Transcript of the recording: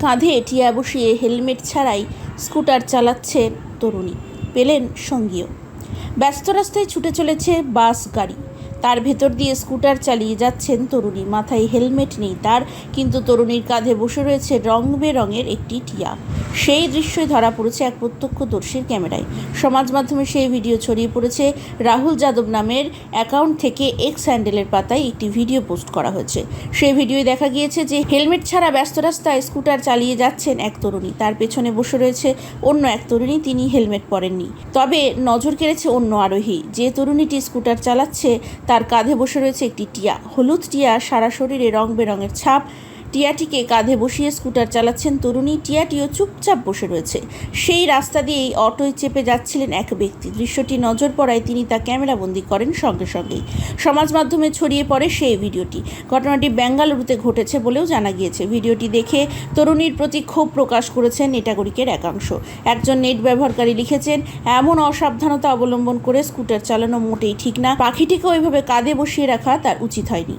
কাঁধে টিয়া বসিয়ে হেলমেট ছাড়াই স্কুটার চালাচ্ছে তরুণী। পেলেন সঙ্গীও। ব্যস্ত রাস্তায় ছুটে চলেছে বাস, গাড়ি। তার ভেতর দিয়ে স্কুটার চালিয়ে যাচ্ছেন তরুণী। মাথায় হেলমেট নেই তার, কিন্তু তরুণীর কাঁধে বসে রয়েছে রং বেরঙের একটি টিয়া। সেই দৃশ্যই ধরা পড়েছে এক প্রত্যক্ষদর্শীর ক্যামেরায়। সমাজ মাধ্যমে সেই ভিডিও ছড়িয়ে পড়েছে। রাহুল যাদব নামের অ্যাকাউন্ট থেকে এক্স হ্যান্ডেলের পাতায় একটি ভিডিও পোস্ট করা হয়েছে। সেই ভিডিওয় দেখা গিয়েছে যে হেলমেট ছাড়া ব্যস্ত রাস্তায় স্কুটার চালিয়ে যাচ্ছেন এক তরুণী। তার পেছনে বসে রয়েছে অন্য এক তরুণী, তিনি হেলমেট পরেননি। তবে নজর কেড়েছে অন্য আরোহী। যে তরুণীটি স্কুটার চালাচ্ছে তার কাঁধে বসে রয়েছে একটি টিয়া। হলুদ টিয়া সারা শরীরে রং বেরঙের ছাপ টিয়াটিকে কাঁধে বসিয়ে স্কুটার চালাচ্ছেন তরুণী। টিয়াটিও চুপচাপ বসে রয়েছে। সেই রাস্তা দিয়েই অটোয় চেপে যাচ্ছিলেন এক ব্যক্তি। দৃশ্যটি নজর পড়ায় তিনি তা ক্যামেরাবন্দি করেন সঙ্গে সঙ্গেই। সমাজ মাধ্যমে ছড়িয়ে পড়ে সেই ভিডিওটি। ঘটনাটি বেঙ্গালুরুতে ঘটেছে বলেও জানা গিয়েছে। ভিডিওটি দেখে তরুণীর প্রতি ক্ষোভ প্রকাশ করেছেন নেটাগরিকের একাংশ। একজন নেট ব্যবহারকারী লিখেছেন, এমন অসাবধানতা অবলম্বন করে স্কুটার চালানো মোটেই ঠিক না। পাখিটিকে ওইভাবে কাঁধে বসিয়ে রাখা তার উচিত হয়নি।